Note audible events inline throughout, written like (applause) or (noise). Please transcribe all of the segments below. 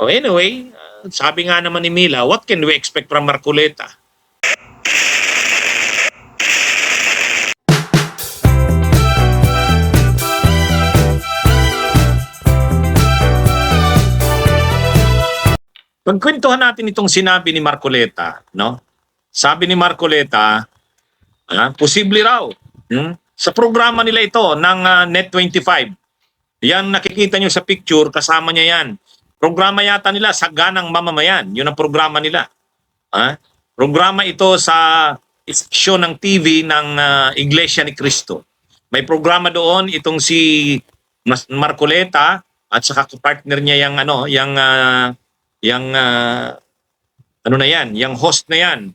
So anyway, uh, sabi nga naman ni Mila, what can we expect from Marcoleta? Pagkwentuhan natin itong sinabi ni Marcoleta, no? Sabi ni Marcoleta, ah, posible raw. hmm, Sa programa nila ito ng ah, Net25. Yan nakikita nyo sa picture, kasama niya yan. Programa yata nila sa Ganang Mamamayan. Yun ang programa nila. Ah, Programa ito sa istasyon ng TV ng ah, Iglesia ni Cristo. May programa doon itong si Marcoleta at saka partner niya yung ano, yung ah, yung ah, ano na yan, yung host na yan.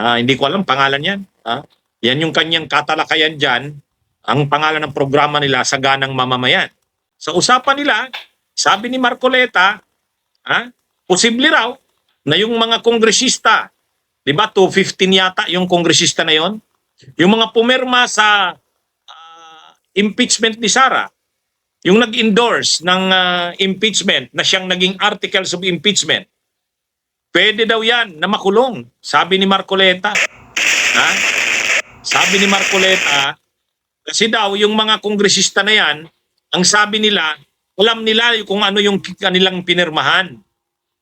Ah, hindi ko alam pangalan yan. Ah, yan yung kanyang katalakayan diyan, ang pangalan ng programa nila sa ganang mamamayan. Sa usapan nila, sabi ni Marcoleta, ah, posible raw na yung mga kongresista, 'di ba? 215 yata yung kongresista na yon. Yung mga pumirma sa ah, impeachment ni Sara, yung nag-endorse ng ah, impeachment na siyang naging articles of impeachment, pwede daw yan na makulong, sabi ni Marcoleta. Ha? Sabi ni Marcoleta, kasi daw yung mga kongresista na yan, ang sabi nila, alam nila kung ano yung kanilang pinirmahan.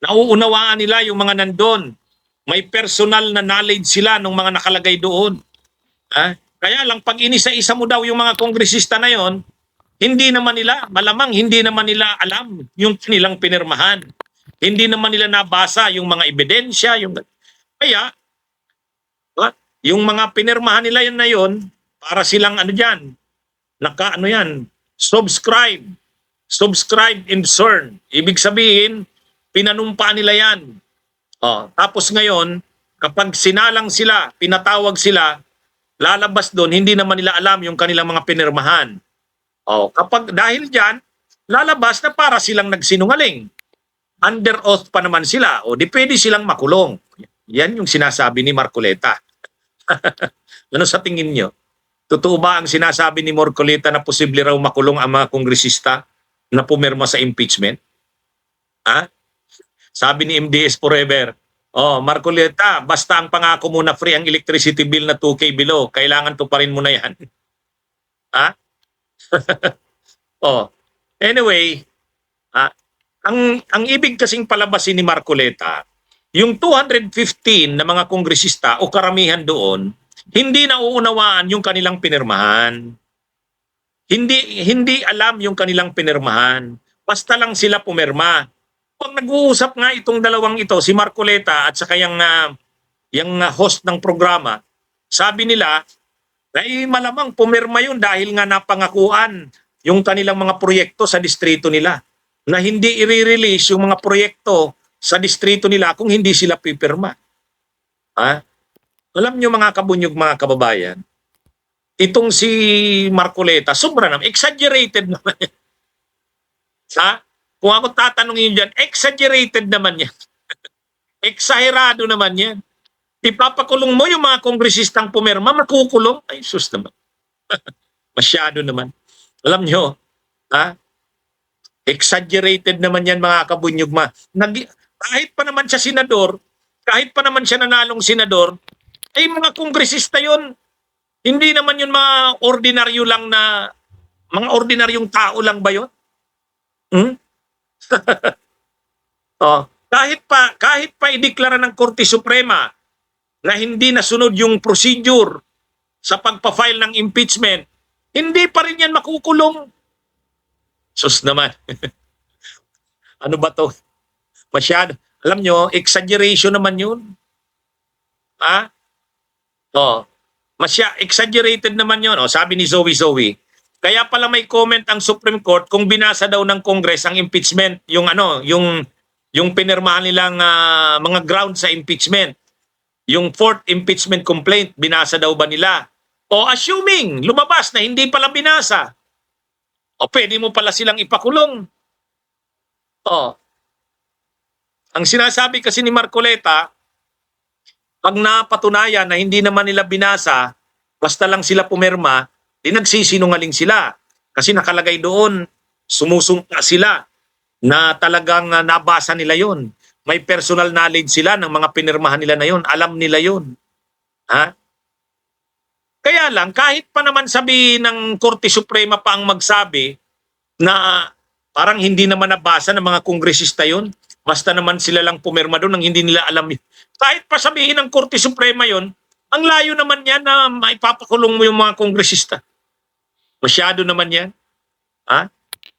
Nauunawaan nila yung mga nandun. May personal na knowledge sila ng mga nakalagay doon. Ha? Kaya lang pag inisa-isa mo daw yung mga kongresista na yon, hindi naman nila, malamang hindi naman nila alam yung kanilang pinirmahan. Hindi naman nila nabasa yung mga ebidensya, yung kaya yung mga pinirmahan nila yun na yun, para silang ano diyan, naka ano yan, subscribe, subscribe and CERN. Ibig sabihin, pinanumpa nila yan. Oh, tapos ngayon, kapag sinalang sila, pinatawag sila, lalabas doon, hindi naman nila alam yung kanilang mga pinirmahan. Oh, kapag dahil diyan, lalabas na para silang nagsinungaling. Under oath pa naman sila. O di pwede silang makulong. Yan yung sinasabi ni Marcoleta. (laughs) ano sa tingin nyo? Totoo ba ang sinasabi ni Marcoleta na posible raw makulong ang mga kongresista na pumirma sa impeachment? Ha? Sabi ni MDS Forever, Oh, Marcoleta, basta ang pangako mo na free ang electricity bill na 2K below, kailangan tuparin mo na yan. (laughs) ha? (laughs) oh, anyway, ah, ang ang ibig kasing palabasin ni Marcoleta, yung 215 na mga kongresista o karamihan doon, hindi nauunawaan yung kanilang pinirmahan. Hindi hindi alam yung kanilang pinirmahan. Basta lang sila pumirma. Pag nag-uusap nga itong dalawang ito, si Marcoleta at saka yung, ah, yung ah, host ng programa, sabi nila, ay malamang pumirma yun dahil nga napangakuan yung kanilang mga proyekto sa distrito nila na hindi i-release yung mga proyekto sa distrito nila kung hindi sila pipirma. Ha? Alam nyo mga kabunyog, mga kababayan, itong si Marcoleta, sobra naman, exaggerated naman yan. (laughs) Ha? Kung ako tatanungin dyan, exaggerated naman yan. (laughs) Exagerado naman yan. Ipapakulong mo yung mga kongresistang pumirma, makukulong. Ay, sus naman. (laughs) Masyado naman. Alam nyo, ha? Exaggerated naman yan mga kabunyugma. Nag, kahit pa naman siya senador, kahit pa naman siya nanalong senador, ay mga kongresista yon Hindi naman yun mga ordinaryo lang na, mga ordinaryong tao lang ba yun? Hmm? (laughs) oh, kahit pa kahit pa ideklara ng Korte Suprema na hindi nasunod yung procedure sa pagpa-file ng impeachment, hindi pa rin yan makukulong. Sus naman. (laughs) ano ba to? Masyado. Alam nyo, exaggeration naman yun. Ha? Oh, masya exaggerated naman yun. Oh, sabi ni Zoe Zoe. Kaya pala may comment ang Supreme Court kung binasa daw ng Congress ang impeachment, yung ano, yung yung pinirmahan nilang ah, mga ground sa impeachment. Yung fourth impeachment complaint, binasa daw ba nila? O assuming, lumabas na hindi pala binasa. O pwede mo pala silang ipakulong. O. Ang sinasabi kasi ni Marcoleta, pag napatunayan na hindi naman nila binasa, basta lang sila pumirma, di nagsisinungaling sila. Kasi nakalagay doon, sumusumpa sila na talagang ah, nabasa nila yon. May personal knowledge sila ng mga pinirmahan nila na yon. Alam nila yon. Ha? Kaya lang, kahit pa naman sabihin ng Korte Suprema pa ang magsabi na parang hindi naman nabasa ng mga kongresista yon, basta naman sila lang pumirma doon nang hindi nila alam. Kahit pa sabihin ng Korte Suprema yon, ang layo naman yan na maipapakulong mo yung mga kongresista. Masyado naman yan. Ha?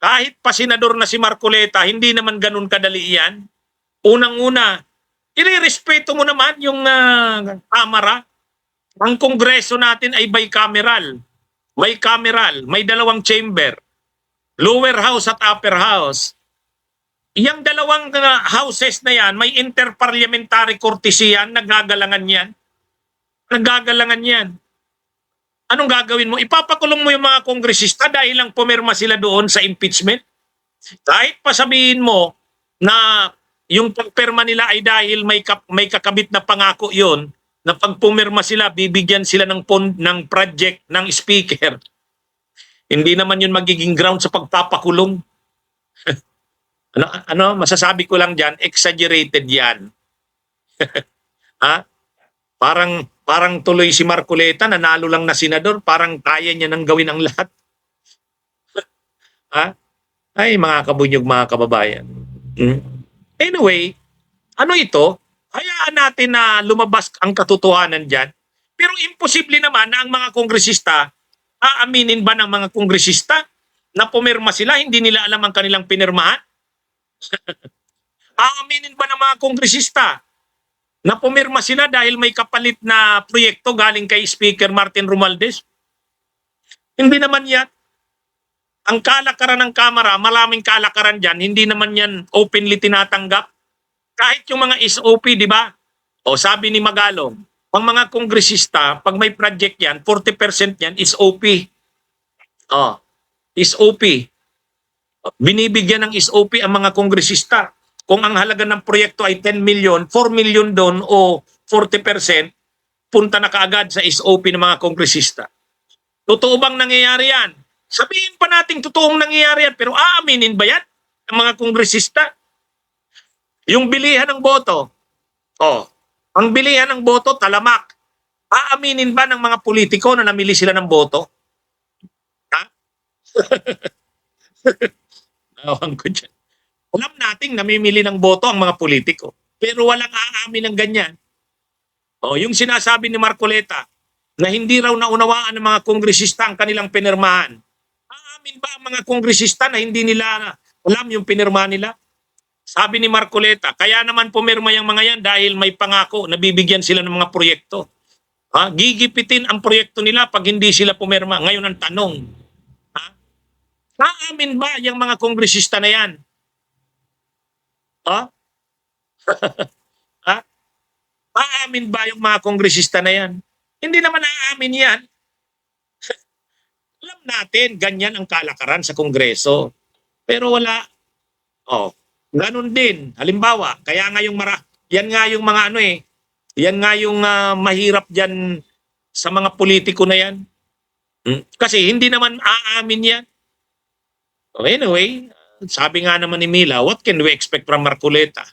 Kahit pa senador na si Marcoleta, hindi naman ganun kadali yan. Unang-una, irirespeto mo naman yung ah, kamara. Ang kongreso natin ay bicameral. May cameral, may dalawang chamber. Lower house at upper house. Yang dalawang ah, houses na yan, may interparliamentary courtesy yan, nagagalangan yan. Nagagalangan yan. Anong gagawin mo? Ipapakulong mo yung mga kongresista dahil lang pumirma sila doon sa impeachment? Kahit pa sabihin mo na yung pagpirma nila ay dahil may, kap- may kakabit na pangako yon na pag pumirma sila, bibigyan sila ng, pon- ng project ng speaker. Hindi naman yun magiging ground sa pagpapakulong. (laughs) ano, ano, masasabi ko lang dyan, exaggerated yan. (laughs) ha? Parang parang tuloy si Marcoleta, nanalo lang na senador, parang kaya niya nang gawin ang lahat. (laughs) ha? Ay, mga kabunyog, mga kababayan. Hmm? Anyway, ano ito? Hayaan natin na lumabas ang katotohanan dyan. Pero imposible naman na ang mga kongresista, aaminin ba ng mga kongresista na pumirma sila, hindi nila alam ang kanilang pinirmahan? (laughs) aaminin ba ng mga kongresista na pumirma sila dahil may kapalit na proyekto galing kay Speaker Martin Romualdez? Hindi naman yan. Ang kalakaran ng Kamara, maraming kalakaran dyan, hindi naman yan openly tinatanggap. Kahit yung mga SOP, di ba? O sabi ni Magalong, ang mga kongresista, pag may project yan, 40% yan is OP. Oh, is OP. Binibigyan ng SOP ang mga kongresista. Kung ang halaga ng proyekto ay 10 million, 4 million doon o 40%, punta na kaagad sa SOP ng mga kongresista. Totoo bang nangyayari yan? Sabihin pa natin totoong nangyayari yan, pero aaminin ba yan ng mga kongresista? Yung bilihan ng boto, oh, ang bilihan ng boto, talamak. Aaminin ba ng mga politiko na namili sila ng boto? Ha? (laughs) Nawang ko dyan. Alam nating namimili ng boto ang mga politiko. Pero walang aamin ng ganyan. O, yung sinasabi ni Marcoleta na hindi raw naunawaan ng mga kongresista ang kanilang pinirmahan. Aamin ba ang mga kongresista na hindi nila alam yung pinirmahan nila? Sabi ni Marcoleta, kaya naman pumirma yung mga yan dahil may pangako na bibigyan sila ng mga proyekto. Ha? Gigipitin ang proyekto nila pag hindi sila pumirma. Ngayon ang tanong? Aamin ba yung mga kongresista na yan? Ha? (laughs) ha? Aamin ba yung mga kongresista na yan? Hindi naman aamin yan. (laughs) Alam natin, ganyan ang kalakaran sa kongreso. Pero wala. Oh, ganun din. Halimbawa, kaya nga yung mara, yan nga yung mga ano eh, yan nga yung ah, mahirap dyan sa mga politiko na yan. Hmm? Kasi hindi naman aamin yan. Anyway, sabi nga naman ni Mila, what can we expect from Marcoleta?